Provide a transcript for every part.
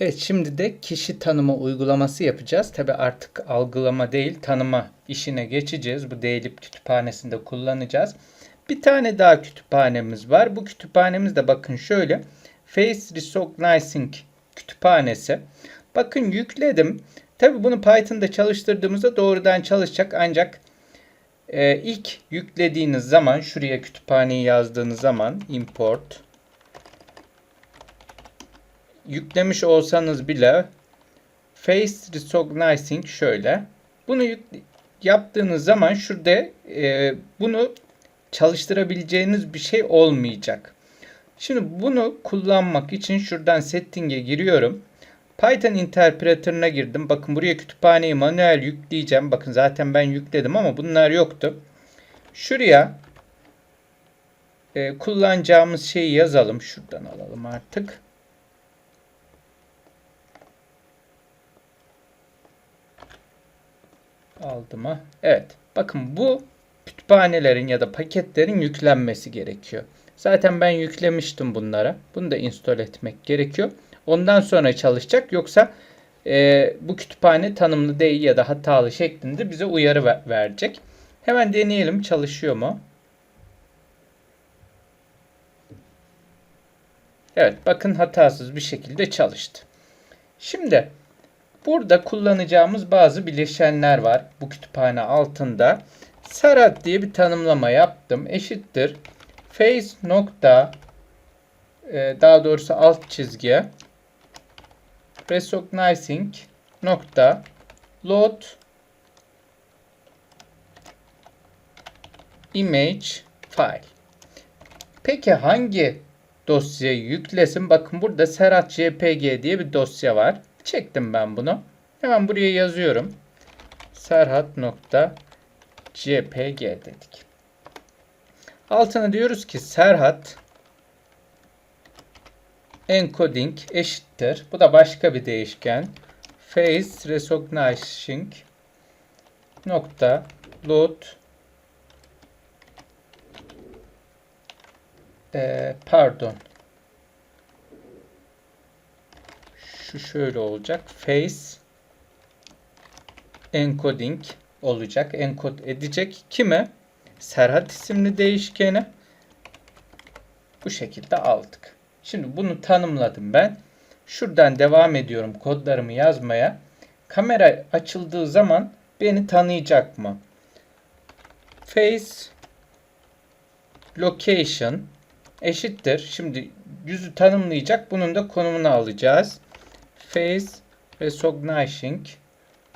Evet şimdi de kişi tanıma uygulaması yapacağız. Tabi artık algılama değil tanıma işine geçeceğiz. Bu Deylip kütüphanesinde kullanacağız. Bir tane daha kütüphanemiz var. Bu kütüphanemiz de bakın şöyle. Face Recognizing kütüphanesi. Bakın yükledim. Tabi bunu Python'da çalıştırdığımızda doğrudan çalışacak ancak e, ilk yüklediğiniz zaman şuraya kütüphaneyi yazdığınız zaman import yüklemiş olsanız bile Face Recognizing şöyle. Bunu yaptığınız zaman şurada e, bunu çalıştırabileceğiniz bir şey olmayacak. Şimdi bunu kullanmak için şuradan setting'e giriyorum. Python interpreter'ına girdim. Bakın buraya kütüphaneyi manuel yükleyeceğim. Bakın zaten ben yükledim ama bunlar yoktu. Şuraya e, kullanacağımız şeyi yazalım. Şuradan alalım artık. Aldı mı? Evet. Bakın bu kütüphanelerin ya da paketlerin yüklenmesi gerekiyor. Zaten ben yüklemiştim bunlara. Bunu da install etmek gerekiyor. Ondan sonra çalışacak. Yoksa e, bu kütüphane tanımlı değil ya da hatalı şeklinde bize uyarı ver verecek. Hemen deneyelim çalışıyor mu? Evet bakın hatasız bir şekilde çalıştı. Şimdi burada kullanacağımız bazı bileşenler var bu kütüphane altında. Serhat diye bir tanımlama yaptım. Eşittir. Face nokta e, daha doğrusu alt çizgi recognizing nokta load image file. Peki hangi dosyayı yüklesin? Bakın burada Serhat JPG diye bir dosya var. Çektim ben bunu. Hemen buraya yazıyorum. Serhat nokta JPG dedik. Altına diyoruz ki Serhat encoding eşittir. Bu da başka bir değişken. Face recognizing nokta load e, pardon şu şöyle olacak. Face encoding olacak. Encode edecek. Kime? Serhat isimli değişkeni. Bu şekilde aldık. Şimdi bunu tanımladım ben. Şuradan devam ediyorum kodlarımı yazmaya. Kamera açıldığı zaman beni tanıyacak mı? Face location eşittir. Şimdi yüzü tanımlayacak. Bunun da konumunu alacağız. Face recognizing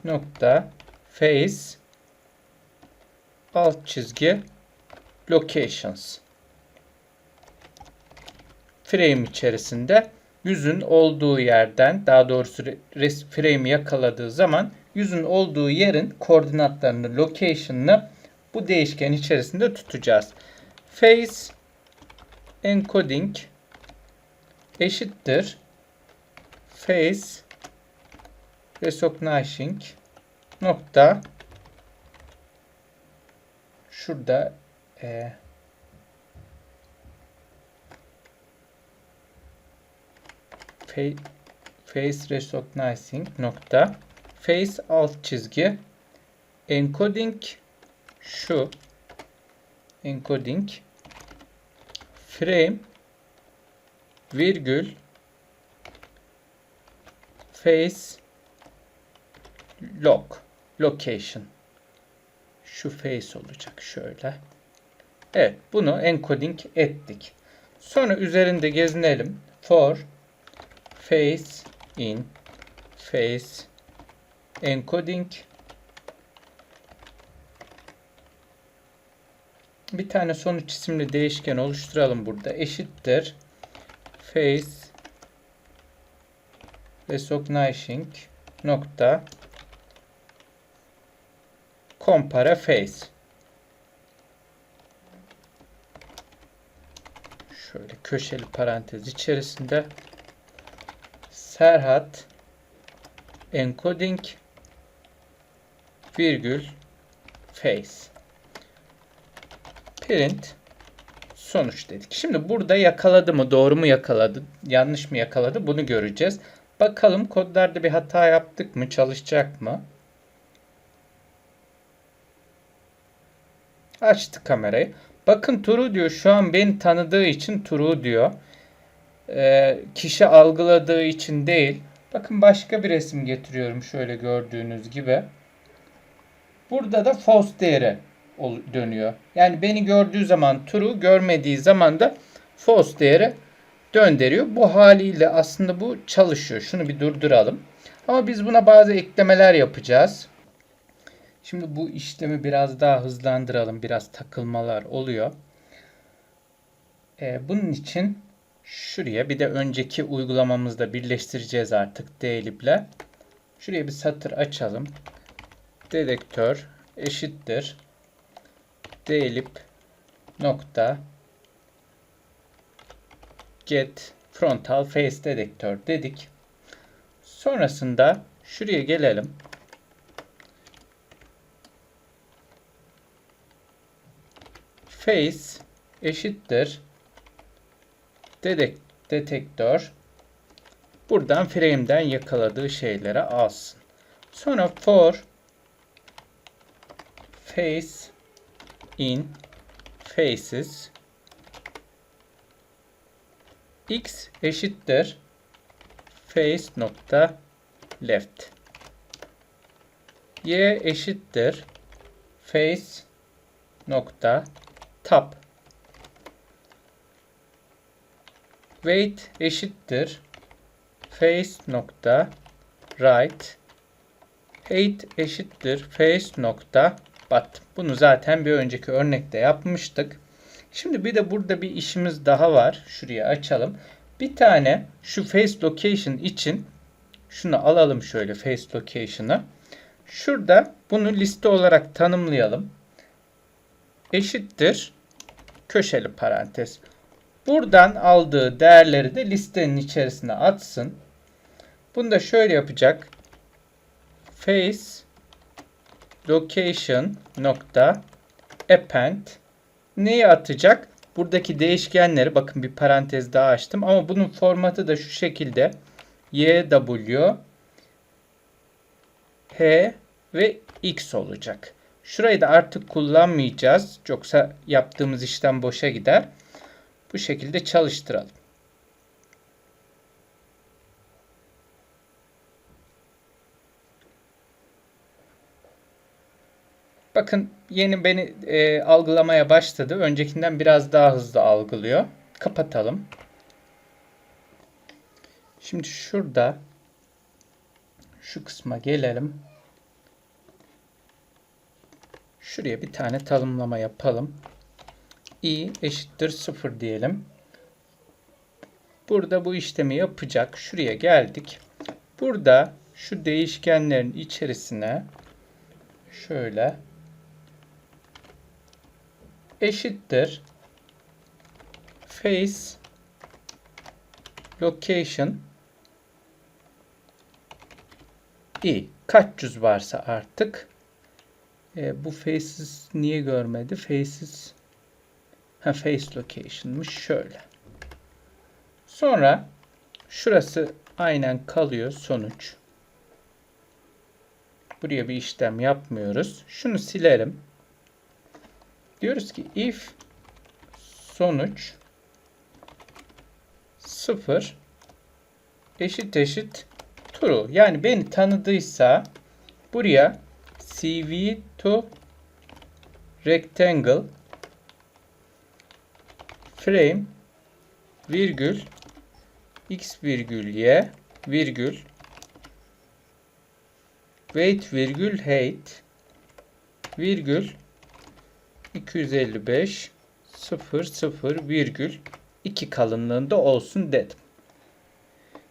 nokta face alt çizgi locations frame içerisinde yüzün olduğu yerden daha doğrusu frame'i yakaladığı zaman yüzün olduğu yerin koordinatlarını location'ını bu değişken içerisinde tutacağız. Face encoding eşittir face recognizing nokta şurada e, face recognizing nokta face alt çizgi encoding şu encoding frame virgül face log location şu face olacak şöyle. Evet bunu encoding ettik. Sonra üzerinde gezinelim. For face in face encoding bir tane sonuç isimli değişken oluşturalım burada. Eşittir face recognizing nokta compare face şöyle köşeli parantez içerisinde Serhat encoding virgül face print sonuç dedik. Şimdi burada yakaladı mı doğru mu yakaladı yanlış mı yakaladı bunu göreceğiz. Bakalım kodlarda bir hata yaptık mı? Çalışacak mı? Açtı kamerayı. Bakın Turu diyor. Şu an beni tanıdığı için Turu diyor. Ee, kişi algıladığı için değil. Bakın başka bir resim getiriyorum şöyle gördüğünüz gibi. Burada da false değeri dönüyor. Yani beni gördüğü zaman true, görmediği zaman da false değeri döndürüyor. Bu haliyle aslında bu çalışıyor. Şunu bir durduralım. Ama biz buna bazı eklemeler yapacağız. Şimdi bu işlemi biraz daha hızlandıralım. Biraz takılmalar oluyor. Ee, bunun için şuraya bir de önceki uygulamamızda birleştireceğiz artık delib'le. Şuraya bir satır açalım. Dedektör eşittir delib nokta get frontal face dedektör dedik. Sonrasında şuraya gelelim. Face eşittir dedek detektör buradan frame'den yakaladığı şeylere alsın. Sonra for face in faces x eşittir face nokta left y eşittir face nokta top weight eşittir face nokta right height eşittir face nokta bottom. Bunu zaten bir önceki örnekte yapmıştık. Şimdi bir de burada bir işimiz daha var. Şuraya açalım. Bir tane şu face location için şunu alalım şöyle face location'ı. Şurada bunu liste olarak tanımlayalım. Eşittir köşeli parantez. Buradan aldığı değerleri de listenin içerisine atsın. Bunu da şöyle yapacak. Face location nokta append neyi atacak? Buradaki değişkenleri bakın bir parantez daha açtım ama bunun formatı da şu şekilde y, w, h ve x olacak. Şurayı da artık kullanmayacağız. Yoksa yaptığımız işlem boşa gider. Bu şekilde çalıştıralım. Bakın yeni beni e, algılamaya başladı. Öncekinden biraz daha hızlı algılıyor. Kapatalım. Şimdi şurada şu kısma gelelim. Şuraya bir tane tanımlama yapalım. i eşittir 0 diyelim. Burada bu işlemi yapacak. Şuraya geldik. Burada şu değişkenlerin içerisine şöyle eşittir. Face location i. Kaç yüz varsa artık. E, bu faces niye görmedi? Faces ha, face location'mış. Şöyle. Sonra şurası aynen kalıyor sonuç. Buraya bir işlem yapmıyoruz. Şunu silerim Diyoruz ki if sonuç 0 eşit eşit true. Yani beni tanıdıysa buraya cv to rectangle frame virgül x virgül y virgül weight virgül height virgül 255 0 0 virgül 2 kalınlığında olsun dedim.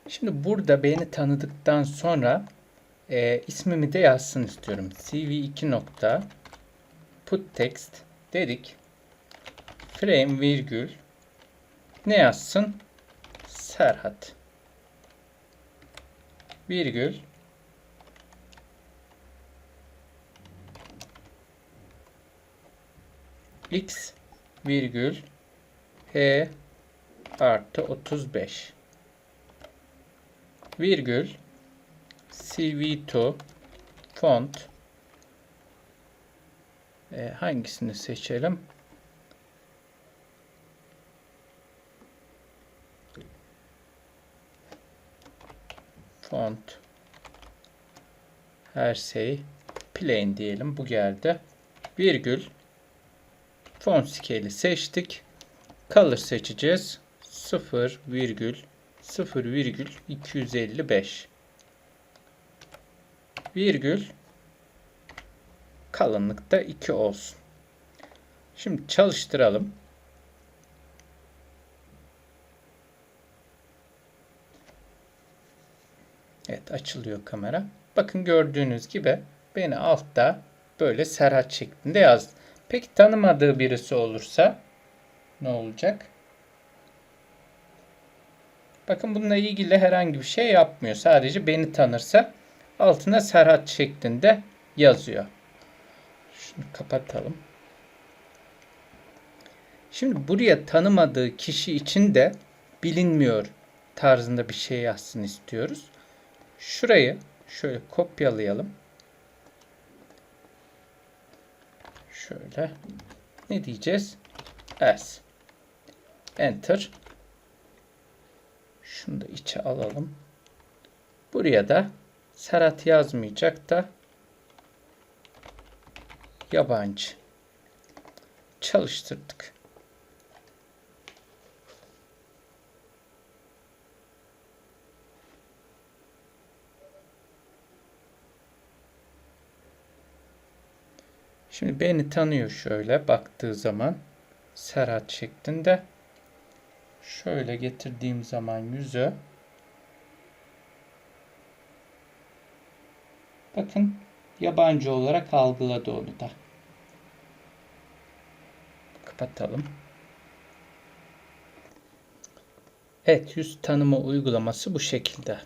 Şimdi burada beni tanıdıktan sonra e, ismimi de yazsın istiyorum. cv2 nokta put text dedik. Frame virgül ne yazsın? Serhat virgül x virgül h artı 35. virgül CV2 font e, hangisini seçelim? Font her şey plain diyelim. Bu geldi. Virgül font scale'i seçtik. Color seçeceğiz. 0 virgül 0 virgül 255 virgül kalınlıkta 2 olsun. Şimdi çalıştıralım. Evet açılıyor kamera. Bakın gördüğünüz gibi beni altta böyle Serhat şeklinde yazdı. Peki tanımadığı birisi olursa ne olacak? Bakın bununla ilgili herhangi bir şey yapmıyor. Sadece beni tanırsa altına Serhat şeklinde yazıyor. Şunu kapatalım. Şimdi buraya tanımadığı kişi için de bilinmiyor tarzında bir şey yazsın istiyoruz. Şurayı şöyle kopyalayalım. Şöyle ne diyeceğiz? S. Enter. Şunu da içe alalım. Buraya da Serhat yazmayacak da yabancı. Çalıştırdık. Şimdi beni tanıyor şöyle baktığı zaman Serhat şeklinde. Şöyle getirdiğim zaman yüzü bakın yabancı olarak algıladı onu da. Kapatalım. Evet yüz tanıma uygulaması bu şekilde.